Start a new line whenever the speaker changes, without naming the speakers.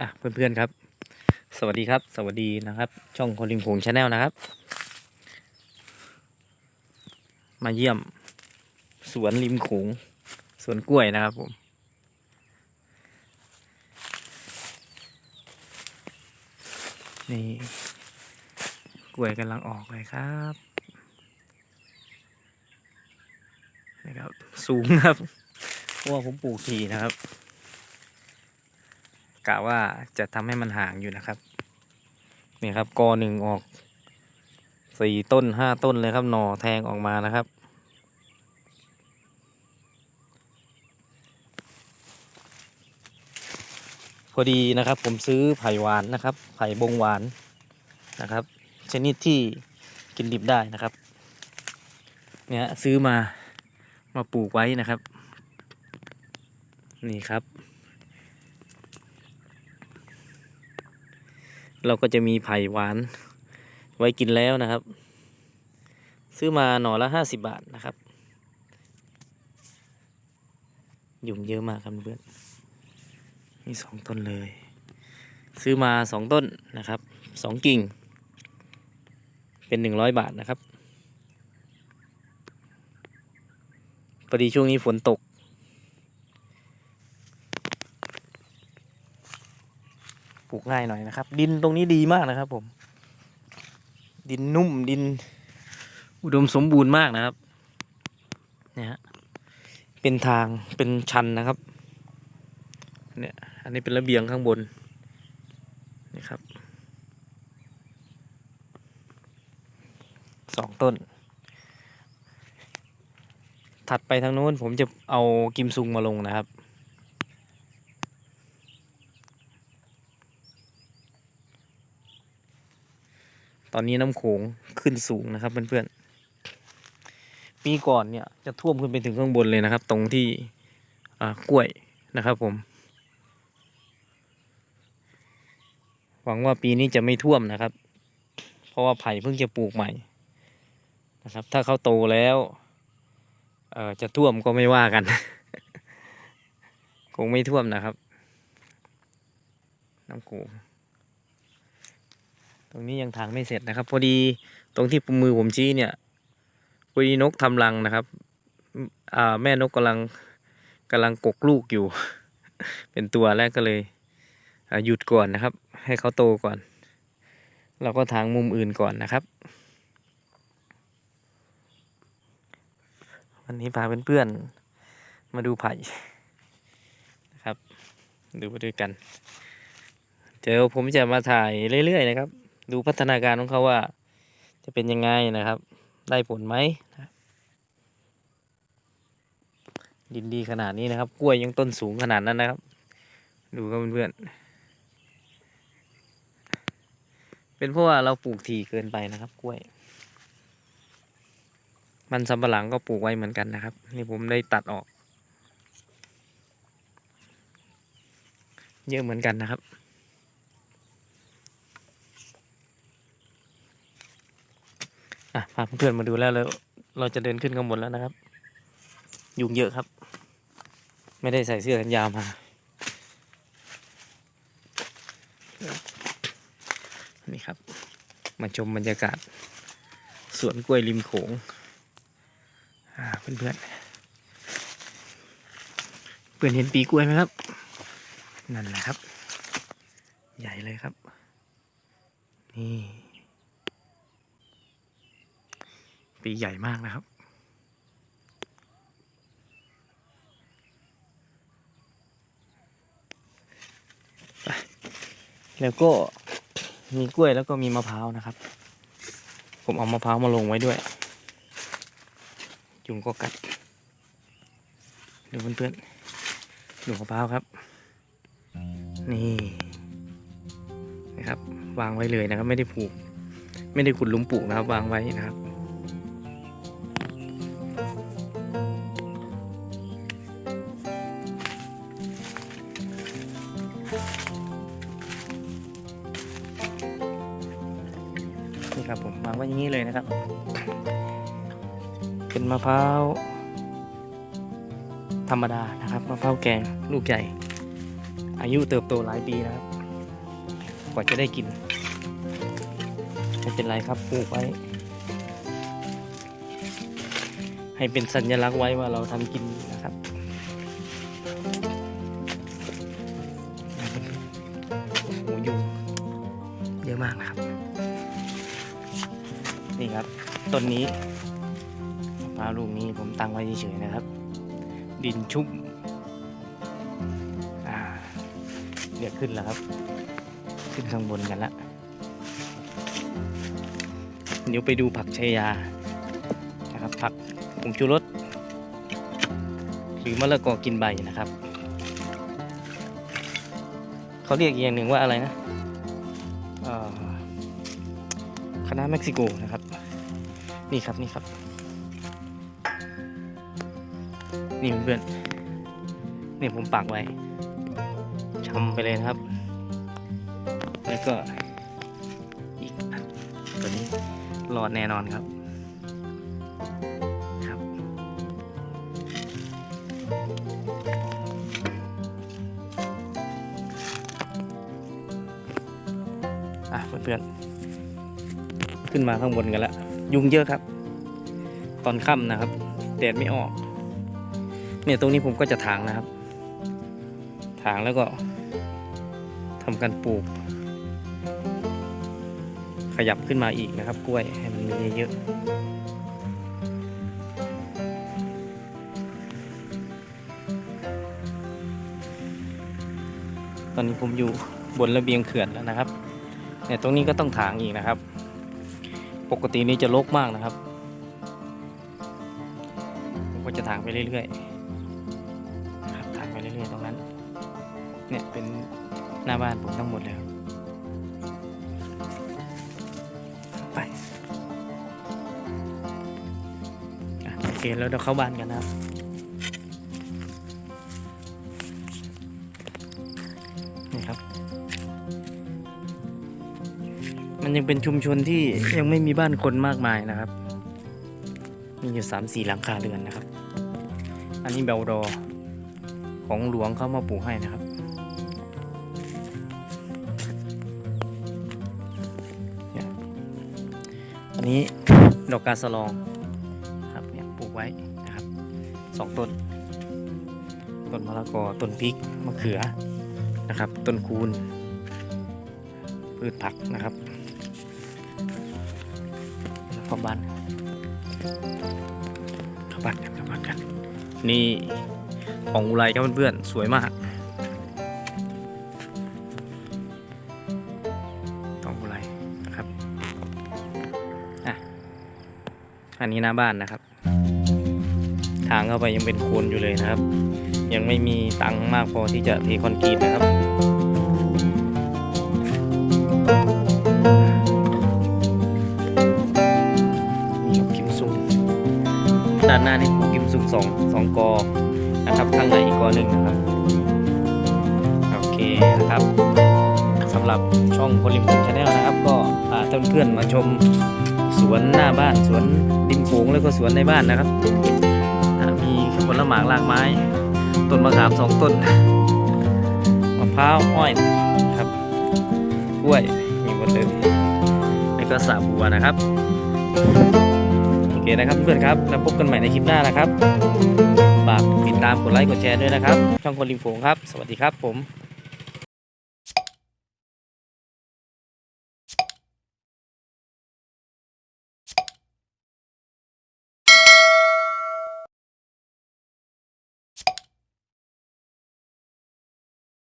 อะเพื่อนๆครับ สวัสดีครับ สวัสดีนะครับ ช่องคนริมโขงชาแนลนะครับ มาเยี่ยม สวนริมโขงสวนกล้วยนะครับผม นี่ กล้วยกำลังออกเลยครับนะครับ สูงครับเพราะว่าผมปลูกทีนะครับ กะว่าจะทำให้มันห่างอยู่นะครับ นี่ครับกอหนึ่งออกสี่ต้นห้าต้นเลยครับหน่อแทงออกมานะครับพอดีนะครับผมซื้อไผ่หวานนะครับไผ่บงหวานนะครับ ชนิดที่กินดิบได้นะครับ เนี่ยซื้อมามาปลูกไว้นะครับ นี่ครับ เราก็จะมีไผ่หวานไว้กินแล้วนะครับ ซื้อมาหน่อละห้าสิบบาทนะครับ ยุ่งเยอะมากครับเพื่อนมีสองต้นเลย ซื้อมาสองต้นนะครับสองกิ่ง เป็นหนึ่งร้อยบาทนะครับพอดีช่วงนี้ฝนตก ลูกง่ายหน่อยนะครับ ดินตรงนี้ดีมากนะครับ ผม ดินนุ่มดิน อุดมสมบูรณ์มากนะครับเนี่ยฮะเป็นทางเป็นชันนะครับเนี่ยอันนี้เป็นระเบียงข้างบนนี่ครับสองต้น ถัดไปทางโน้นผมจะเอากิมซุงมาลงนะครับ ตอนนี้น้ำโขงขึ้นสูงนะครับเพื่อนๆปีก่อนเนี่ยจะท่วมขึ้นไปถึงข้างบนเลยนะครับ ตรงที่อ่ากล้วยนะครับผม หวังว่าปีนี้จะไม่ท่วมนะครับ เพราะว่าไผ่เพิ่งจะปลูกใหม่นะครับ ถ้าเขาโตแล้วจะท่วมก็ไม่ว่ากัน คงไม่ท่วมนะครับ น้ำโขง ตรงนี้ยังทางไม่เสร็จนะครับ พอดีตรงที่มือผมชี้เนี่ยพอดีนกทำรังนะครับอ่าแม่นกกำลังกำลังกกลูกอยู่ เป็นตัวแรกก็เลยหยุดก่อนนะครับ ให้เขาโตก่อน เราก็ทางมุมอื่นก่อนนะครับ วันนี้พาเพื่อนๆมาดูไผ่นะครับ ดูไปด้วยกัน เดี๋ยวผมจะมาถ่ายเรื่อยๆนะครับ ดูพัฒนาการของเขาว่า จะเป็นยังไงนะครับ ได้ผลไหมดินดีขนาดนี้นะครับ กล้วยยังต้นสูงขนาดนั้นนะครับ ดูครับเพื่อนๆเป็นเพราะว่าเราปลูกถี่เกินไปนะครับ กล้วย มันสำปะหลังก็ปลูกไว้เหมือนกันนะครับ นี่ผมได้ตัดออก เยอะเหมือนกันนะครับ อะพาเพื่อนมาดูแล้วแล้วเราจะเดินขึ้นข้างบนแล้วนะครับ ยุงเยอะครับ ไม่ได้ใส่เสื้อกันยาวมา นี่ครับ มาชมบรรยากาศ สวนกล้วยริมโขงอ่าเพื่อนเพื่อนเห็นปีกล้วยไหมครับ นั่นแหละครับ ใหญ่เลยครับ นี่ ปีใหญ่มากนะครับ แล้วก็มีกล้วยแล้วก็มีมะพร้าวนะครับ ผมเอามะพร้าวมาลงไว้ด้วยยุงก็กัด ดูเพื่อนๆดูมะพร้าวครับ นี่นะครับ วางไว้เลยนะครับ ไม่ได้ปลูก ไม่ได้ขุดลุมปลูกนะครับ วางไว้นะครับ นี่ครับผมวางไว้อย่างนี้เลยนะครับ เป็นมะพร้าวธรรมดานะครับมะพร้าวแกงลูกใหญ่ อายุเติบโตหลายปีนะครับ กว่าจะได้กินไม่เป็นไรครับปลูกไว้ ให้เป็นสัญลักษณ์ไว้ว่าเราทำกินนะครับ ต้นนี้มะพร้าวลูกนี้ผมตั้งไว้เฉยๆนะครับ ดินชุ่มอ่าเดี๋ยวขึ้นแล้วครับ ขึ้นข้างบนกันละเดี๋ยวไปดูผักชายานะครับผักผงชูรสหรือมะละกอกินใบนะครับเขาเรียกอีกอย่างหนึ่งว่าอะไรนะคณะเม็กซิโกนะครับ นี่ครับนี่ครับ นี่เพื่อนนี่ผมปักไว้ชำไปเลยนะครับ แล้วก็อีกตัวนี้รอดแน่นอนครับครับ อะเพื่อนๆขึ้นมาข้างบนกันแล้ว ยุงเยอะครับ ตอนค่ำนะครับแดดไม่ออก เนี่ยตรงนี้ผมก็จะถางนะครับ ถางแล้วก็ทำการปลูก ขยับขึ้นมาอีกนะครับ กล้วยให้มันมีเยอะตอนนี้ผมอยู่บนระเบียงเขื่อนแล้วนะครับเนี่ยตรงนี้ก็ต้องถางอีกนะครับ ปกตินี้จะรกมากนะครับผมก็จะถางไปเรื่อยๆครับถางไปเรื่อยๆตรงนั้น เนี่ยเป็นหน้าบ้านผมทั้งหมดเลยไปโอเคแล้วเดี๋ยวเข้าบ้านกันนะครับ มันยังเป็นชุมชนที่ยังไม่มีบ้านคนมากมายนะครับ มีอยู่สามสี่หลังคาเรือนนะครับ อันนี้เบลดอของหลวงเข้ามาปลูกให้นะครับเนี่ยอันนี้ดอกกาสลองครับเนี่ยปลูกไว้นะครับสองต้น ต้นมะละกอต้นพริกมะเขือนะครับ ต้นคูนพืชผักนะครับ แล้วเข้าบ้านเข้าบ้านกันเข้าบ้านกัน นี่ของอุไรครับเพื่อนๆ สวยมากทองอุไรนะครับอะอันนี้หน้าบ้านนะครับ ทางเข้าไปยังเป็นโคลนอยู่เลยนะครับ ยังไม่มีตังค์มากพอที่จะเทคอนกรีตนะครับ ด้านหน้านี่กิมซุงสองสองกอนะครับข้างในอีกกอหนึ่งนะครับโอเคนะครับสำหรับช่องพลิมชาแนลนะครับ ก็พาเพื่อนๆมาชมสวนหน้าบ้านสวนริมโขงแล้วก็สวนในบ้านนะครับมีผลไม้หลากไม้ ต้นมะขามสองต้นมะพร้าวอ้อยครับกล้วยมีหมดเลยแล้วก็สาบัวนะครับ เคนะครับเพื่อนครับแล้วพบกันใหม่ในคลิปหน้านะครับฝากติดตามกดไลค์กดแชร์ด้วยนะครับ ช่องคนริมโขงครับ สวัสดีครับผม